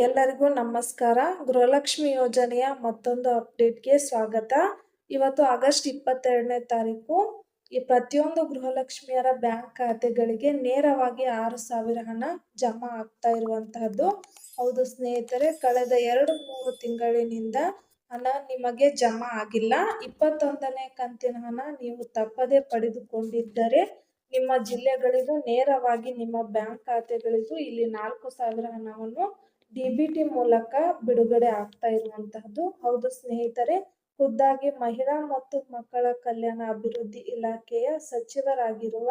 ಎಲ್ಲರಿಗೂ ನಮಸ್ಕಾರ. ಗೃಹಲಕ್ಷ್ಮಿ ಯೋಜನೆಯ ಮತ್ತೊಂದು ಅಪ್ಡೇಟ್ಗೆ ಸ್ವಾಗತ. ಇವತ್ತು ಆಗಸ್ಟ್ ಇಪ್ಪತ್ತೆರಡನೇ ತಾರೀಕು. ಈ ಪ್ರತಿಯೊಂದು ಗೃಹಲಕ್ಷ್ಮಿಯರ ಬ್ಯಾಂಕ್ ಖಾತೆಗಳಿಗೆ ನೇರವಾಗಿ ಆರು ಸಾವಿರ ಹಣ ಜಮಾ ಆಗ್ತಾ ಇರುವಂತಹದ್ದು. ಹೌದು ಸ್ನೇಹಿತರೆ, ಕಳೆದ ಎರಡು ಮೂರು ತಿಂಗಳಿನಿಂದ ಹಣ ನಿಮಗೆ ಜಮಾ ಆಗಿಲ್ಲ. ಇಪ್ಪತ್ತೊಂದನೇ ಕಂತಿನ ಹಣ ನೀವು ತಪ್ಪದೇ ಪಡೆದುಕೊಂಡಿದ್ದರೆ ನಿಮ್ಮ ಜಿಲ್ಲೆಗಳಿಗೂ ನೇರವಾಗಿ ನಿಮ್ಮ ಬ್ಯಾಂಕ್ ಖಾತೆಗಳಿಗೂ ಇಲ್ಲಿ ನಾಲ್ಕು ಸಾವಿರ ಹಣವನ್ನು ಡಿ ಬಿ ಟಿ ಮೂಲಕ ಬಿಡುಗಡೆ ಆಗ್ತಾ ಇರುವಂತಹದ್ದು. ಹೌದು ಸ್ನೇಹಿತರೆ ಖುದ್ದಾಗಿ ಮಹಿಳಾ ಮತ್ತು ಮಕ್ಕಳ ಕಲ್ಯಾಣ ಅಭಿವೃದ್ಧಿ ಇಲಾಖೆಯ ಸಚಿವರಾಗಿರುವ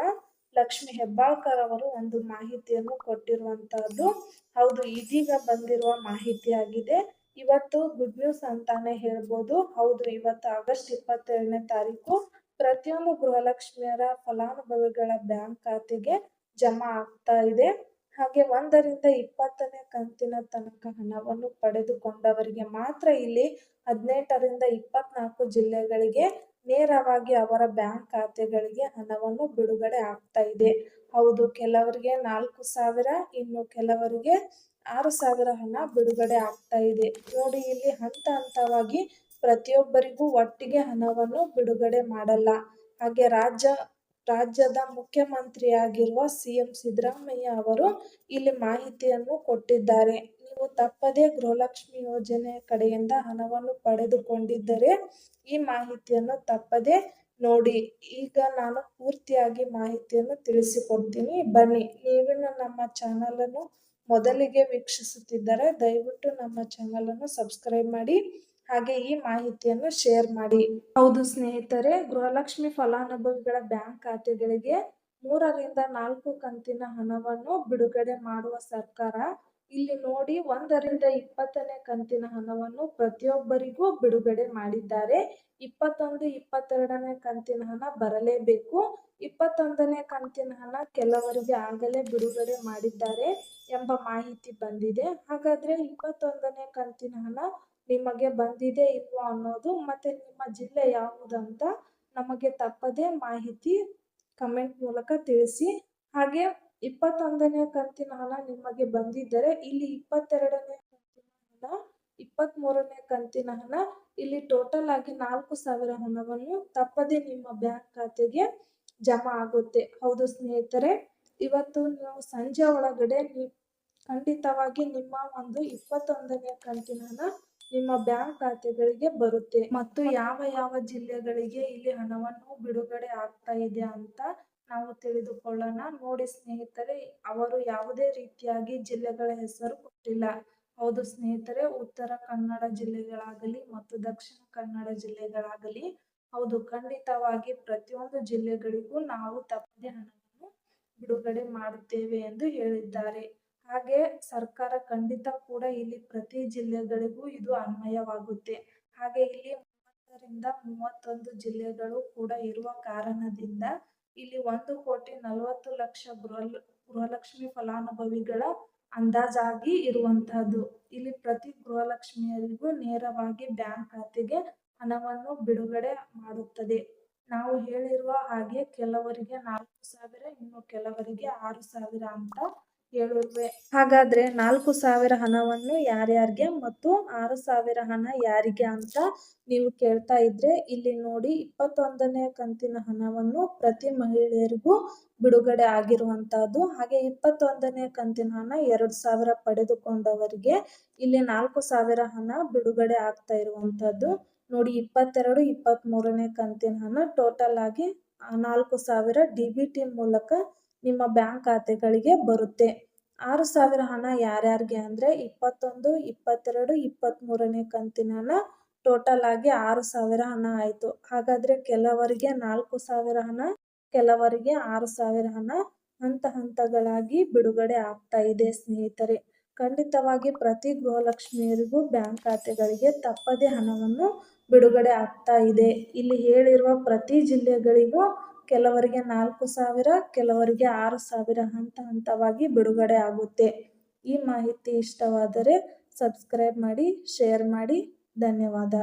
ಲಕ್ಷ್ಮಿ ಹೆಬ್ಬಾಳ್ಕರ್ ಅವರು ಒಂದು ಮಾಹಿತಿಯನ್ನು ಕೊಟ್ಟಿರುವಂತಹದ್ದು. ಹೌದು, ಇದೀಗ ಬಂದಿರುವ ಮಾಹಿತಿಯಾಗಿದೆ. ಇವತ್ತು ಗುಡ್ ನ್ಯೂಸ್ ಅಂತಾನೆ ಹೇಳ್ಬೋದು. ಹೌದು, ಇವತ್ತು ಆಗಸ್ಟ್ ಇಪ್ಪತ್ತೇಳನೇ ತಾರೀಕು ಪ್ರತಿಯೊಂದು ಗೃಹಲಕ್ಷ್ಮಿಯರ ಫಲಾನುಭವಿಗಳ ಬ್ಯಾಂಕ್ ಖಾತೆಗೆ ಜಮಾ ಆಗ್ತಾ ಇದೆ. ಹಾಗೆ ಒಂದರಿಂದ ಇಪ್ಪತ್ತನೇ ಕಂತಿನ ತನಕ ಹಣವನ್ನು ಪಡೆದುಕೊಂಡವರಿಗೆ ಮಾತ್ರ ಇಲ್ಲಿ ಹದಿನೆಂಟರಿಂದ ಇಪ್ಪತ್ನಾಲ್ಕು ಜಿಲ್ಲೆಗಳಿಗೆ ನೇರವಾಗಿ ಅವರ ಬ್ಯಾಂಕ್ ಖಾತೆಗಳಿಗೆ ಹಣವನ್ನು ಬಿಡುಗಡೆ ಆಗ್ತಾ ಇದೆ. ಹೌದು, ಕೆಲವರಿಗೆ ನಾಲ್ಕು ಸಾವಿರ, ಇನ್ನು ಕೆಲವರಿಗೆ ಆರು ಸಾವಿರ ಹಣ ಬಿಡುಗಡೆ ಆಗ್ತಾ ಇದೆ. ನೋಡಿ, ಇಲ್ಲಿ ಹಂತ ಹಂತವಾಗಿ ಪ್ರತಿಯೊಬ್ಬರಿಗೂ ಒಟ್ಟಿಗೆ ಹಣವನ್ನು ಬಿಡುಗಡೆ ಮಾಡಲ್ಲ. ಹಾಗೆ ರಾಜ್ಯ ರಾಜ್ಯದ ಮುಖ್ಯಮಂತ್ರಿಯಾಗಿರುವ ಸಿ ಎಂ ಸಿದ್ದರಾಮಯ್ಯ ಅವರು ಇಲ್ಲಿ ಮಾಹಿತಿಯನ್ನು ಕೊಟ್ಟಿದ್ದಾರೆ. ನೀವು ತಪ್ಪದೇ ಗೃಹಲಕ್ಷ್ಮಿ ಯೋಜನೆ ಕಡೆಯಿಂದ ಹಣವನ್ನು ಪಡೆದುಕೊಂಡಿದ್ದರೆ ಈ ಮಾಹಿತಿಯನ್ನು ತಪ್ಪದೇ ನೋಡಿ. ಈಗ ನಾನು ಪೂರ್ತಿಯಾಗಿ ಮಾಹಿತಿಯನ್ನು ತಿಳಿಸಿಕೊಡ್ತೀನಿ. ಬನ್ನಿ ನೀವಿನ ನಮ್ಮ ಚಾನಲನ್ನು ಮೊದಲಿಗೆ ವೀಕ್ಷಿಸುತ್ತಿದ್ದರೆ ದಯವಿಟ್ಟು ನಮ್ಮ ಚಾನಲನ್ನು ಸಬ್ಸ್ಕ್ರೈಬ್ ಮಾಡಿ. ಹಾಗೆ ಈ ಮಾಹಿತಿಯನ್ನು ಶೇರ್ ಮಾಡಿ. ಹೌದು ಸ್ನೇಹಿತರೆ, ಗೃಹಲಕ್ಷ್ಮಿ ಫಲಾನುಭವಿಗಳ ಬ್ಯಾಂಕ್ ಖಾತೆಗಳಿಗೆ ಮೂರರಿಂದ ನಾಲ್ಕು ಕಂತಿನ ಹಣವನ್ನು ಬಿಡುಗಡೆ ಮಾಡುವ ಸರ್ಕಾರ ಇಲ್ಲಿ ನೋಡಿ ಒಂದರಿಂದ ಇಪ್ಪತ್ತನೇ ಕಂತಿನ ಹಣವನ್ನು ಪ್ರತಿಯೊಬ್ಬರಿಗೂ ಬಿಡುಗಡೆ ಮಾಡಿದ್ದಾರೆ. ಇಪ್ಪತ್ತೊಂದು, ಇಪ್ಪತ್ತೆರಡನೇ ಕಂತಿನ ಹಣ ಬರಲೇಬೇಕು. ಇಪ್ಪತ್ತೊಂದನೇ ಕಂತಿನ ಹಣ ಕೆಲವರಿಗೆ ಆಗಲೇ ಬಿಡುಗಡೆ ಮಾಡಿದ್ದಾರೆ ಎಂಬ ಮಾಹಿತಿ ಬಂದಿದೆ. ಹಾಗಾದ್ರೆ ಇಪ್ಪತ್ತೊಂದನೇ ಕಂತಿನ ಹಣ ನಿಮಗೆ ಬಂದಿದೆ ಇಲ್ವಾ ಅನ್ನೋದು, ಮತ್ತು ನಿಮ್ಮ ಜಿಲ್ಲೆ ಯಾವುದಂತ ನಮಗೆ ತಪ್ಪದೇ ಮಾಹಿತಿ ಕಮೆಂಟ್ ಮೂಲಕ ತಿಳಿಸಿ. ಹಾಗೆ ಇಪ್ಪತ್ತೊಂದನೇ ಕಂತಿನ ಹಣ ನಿಮಗೆ ಬಂದಿದ್ದರೆ ಇಲ್ಲಿ ಇಪ್ಪತ್ತೆರಡನೇ ಕಂತಿನ ಹಣ ಇಪ್ಪತ್ತ್ಮೂರನೇ ಕಂತಿನ ಹಣ, ಇಲ್ಲಿ ಟೋಟಲ್ ಆಗಿ ನಾಲ್ಕು ಸಾವಿರ ಹಣವನ್ನು ತಪ್ಪದೆ ನಿಮ್ಮ ಬ್ಯಾಂಕ್ ಖಾತೆಗೆ ಜಮಾ ಆಗುತ್ತೆ. ಹೌದು ಸ್ನೇಹಿತರೆ, ಇವತ್ತು ನೀವು ಸಂಜೆ ಒಳಗಡೆ ಖಂಡಿತವಾಗಿ ನಿಮ್ಮ ಒಂದು ಇಪ್ಪತ್ತೊಂದನೇ ಕಂತಿನ ಹಣ ನಿಮ್ಮ ಬ್ಯಾಂಕ್ ಖಾತೆಗಳಿಗೆ ಬರುತ್ತೆ ಮತ್ತು ಯಾವ ಯಾವ ಜಿಲ್ಲೆಗಳಿಗೆ ಇಲ್ಲಿ ಹಣವನ್ನು ಬಿಡುಗಡೆ ಆಗ್ತಾ ಇದೆ ಅಂತ ನಾವು ತಿಳಿದುಕೊಳ್ಳೋಣ. ನೋಡಿ ಸ್ನೇಹಿತರೆ ಅವರು ಯಾವುದೇ ರೀತಿಯಾಗಿ ಜಿಲ್ಲೆಗಳ ಹೆಸರು ಕೊಟ್ಟಿಲ್ಲ. ಹೌದು ಸ್ನೇಹಿತರೆ ಉತ್ತರ ಕನ್ನಡ ಜಿಲ್ಲೆಗಳಾಗಲಿ ಮತ್ತು ದಕ್ಷಿಣ ಕನ್ನಡ ಜಿಲ್ಲೆಗಳಾಗಲಿ ಹೌದು ಖಂಡಿತವಾಗಿ ಪ್ರತಿಯೊಂದು ಜಿಲ್ಲೆಗಳಿಗೂ ನಾವು ತಪ್ಪದೆ ಹಣವನ್ನು ಬಿಡುಗಡೆ ಮಾಡುತ್ತೇವೆ ಎಂದು ಹೇಳಿದ್ದಾರೆ. ಹಾಗೆ ಸರ್ಕಾರ ಖಂಡಿತ ಕೂಡ ಇಲ್ಲಿ ಪ್ರತಿ ಜಿಲ್ಲೆಗಳಿಗೂ ಇದು ಅನ್ವಯವಾಗುತ್ತೆ. ಹಾಗೆ ಇಲ್ಲಿ ಮೂವತ್ತರಿಂದ ಮೂವತ್ತೊಂದು ಜಿಲ್ಲೆಗಳು ಕೂಡ ಇರುವ ಕಾರಣದಿಂದ ಇಲ್ಲಿ ಒಂದು ಕೋಟಿ ನಲವತ್ತು ಲಕ್ಷ ಗೃಹ ಗೃಹಲಕ್ಷ್ಮಿ ಫಲಾನುಭವಿಗಳ ಅಂದಾಜಾಗಿ ಇರುವಂತಹದ್ದು. ಇಲ್ಲಿ ಪ್ರತಿ ಗೃಹಲಕ್ಷ್ಮಿಯರಿಗೂ ನೇರವಾಗಿ ಬ್ಯಾಂಕ್ ಖಾತೆಗೆ ಹಣವನ್ನು ಬಿಡುಗಡೆ ಮಾಡುತ್ತದೆ. ನಾವು ಹೇಳಿರುವ ಹಾಗೆ ಕೆಲವರಿಗೆ ನಾಲ್ಕು ಸಾವಿರ, ಇನ್ನು ಕೆಲವರಿಗೆ ಆರು ಸಾವಿರ ಅಂತ ಹೇಳಿರುವೆ ಹಾಗಾದ್ರೆ ನಾಲ್ಕು ಸಾವಿರ ಹಣವನ್ನು ಯಾರ್ಯಾರಿಗೆ ಮತ್ತು ಆರು ಸಾವಿರ ಹಣ ಯಾರಿಗೆ ಅಂತ ನೀವು ಕೇಳ್ತಾ ಇದ್ರೆ ಇಲ್ಲಿ ನೋಡಿ ಇಪ್ಪತ್ತೊಂದನೇ ಕಂತಿನ ಹಣವನ್ನು ಪ್ರತಿ ಮಹಿಳೆಯರಿಗೂ ಬಿಡುಗಡೆ ಆಗಿರುವಂತಹದ್ದು. ಹಾಗೆ ಇಪ್ಪತ್ತೊಂದನೇ ಕಂತಿನ ಹಣ ಎರಡು ಸಾವಿರ ಪಡೆದುಕೊಂಡವರಿಗೆ ಇಲ್ಲಿ ನಾಲ್ಕು ಸಾವಿರ ಹಣ ಬಿಡುಗಡೆ ಆಗ್ತಾ ಇರುವಂತಹದ್ದು. ನೋಡಿ ಇಪ್ಪತ್ತೆರಡು ಇಪ್ಪತ್ತ್ ಮೂರನೇ ಕಂತಿನ ಹಣ ಟೋಟಲ್ ಆಗಿ ನಾಲ್ಕು ಸಾವಿರ ಡಿ ಬಿ ಟಿ ಮೂಲಕ ನಿಮ್ಮ ಬ್ಯಾಂಕ್ ಖಾತೆಗಳಿಗೆ ಬರುತ್ತೆ. ಆರು ಸಾವಿರ ಹಣ ಯಾರ್ಯಾರಿಗೆ ಅಂದರೆ ಇಪ್ಪತ್ತೊಂದು, ಇಪ್ಪತ್ತೆರಡು ಇಪ್ಪತ್ತ್ಮೂರನೇ ಕಂತಿನ ಹಣ ಟೋಟಲ್ ಆಗಿ ಆರು ಸಾವಿರ ಹಣ ಆಯಿತು. ಹಾಗಾದರೆ ಕೆಲವರಿಗೆ ನಾಲ್ಕು ಸಾವಿರ ಹಣ, ಕೆಲವರಿಗೆ ಆರು ಸಾವಿರ ಹಣ ಹಂತ ಹಂತಗಳಾಗಿ ಬಿಡುಗಡೆ ಆಗ್ತಾ ಇದೆ ಸ್ನೇಹಿತರೆ. ಖಂಡಿತವಾಗಿ ಪ್ರತಿ ಗೃಹಲಕ್ಷ್ಮಿಯರಿಗೂ ಬ್ಯಾಂಕ್ ಖಾತೆಗಳಿಗೆ ತಪ್ಪದೇ ಹಣವನ್ನು ಬಿಡುಗಡೆ ಆಗ್ತಾ ಇದೆ. ಇಲ್ಲಿ ಹೇಳಿರುವ ಪ್ರತಿ ಜಿಲ್ಲೆಗಳಿಗೂ ಕೆಲವರಿಗೆ ನಾಲ್ಕು ಸಾವಿರ, ಕೆಲವರಿಗೆ ಆರು ಸಾವಿರ ಹಂತ ಹಂತವಾಗಿ ಬಿಡುಗಡೆ ಆಗುತ್ತೆ. ಈ ಮಾಹಿತಿ ಇಷ್ಟವಾದರೆ ಸಬ್ಸ್ಕ್ರೈಬ್ ಮಾಡಿ, ಶೇರ್ ಮಾಡಿ. ಧನ್ಯವಾದ.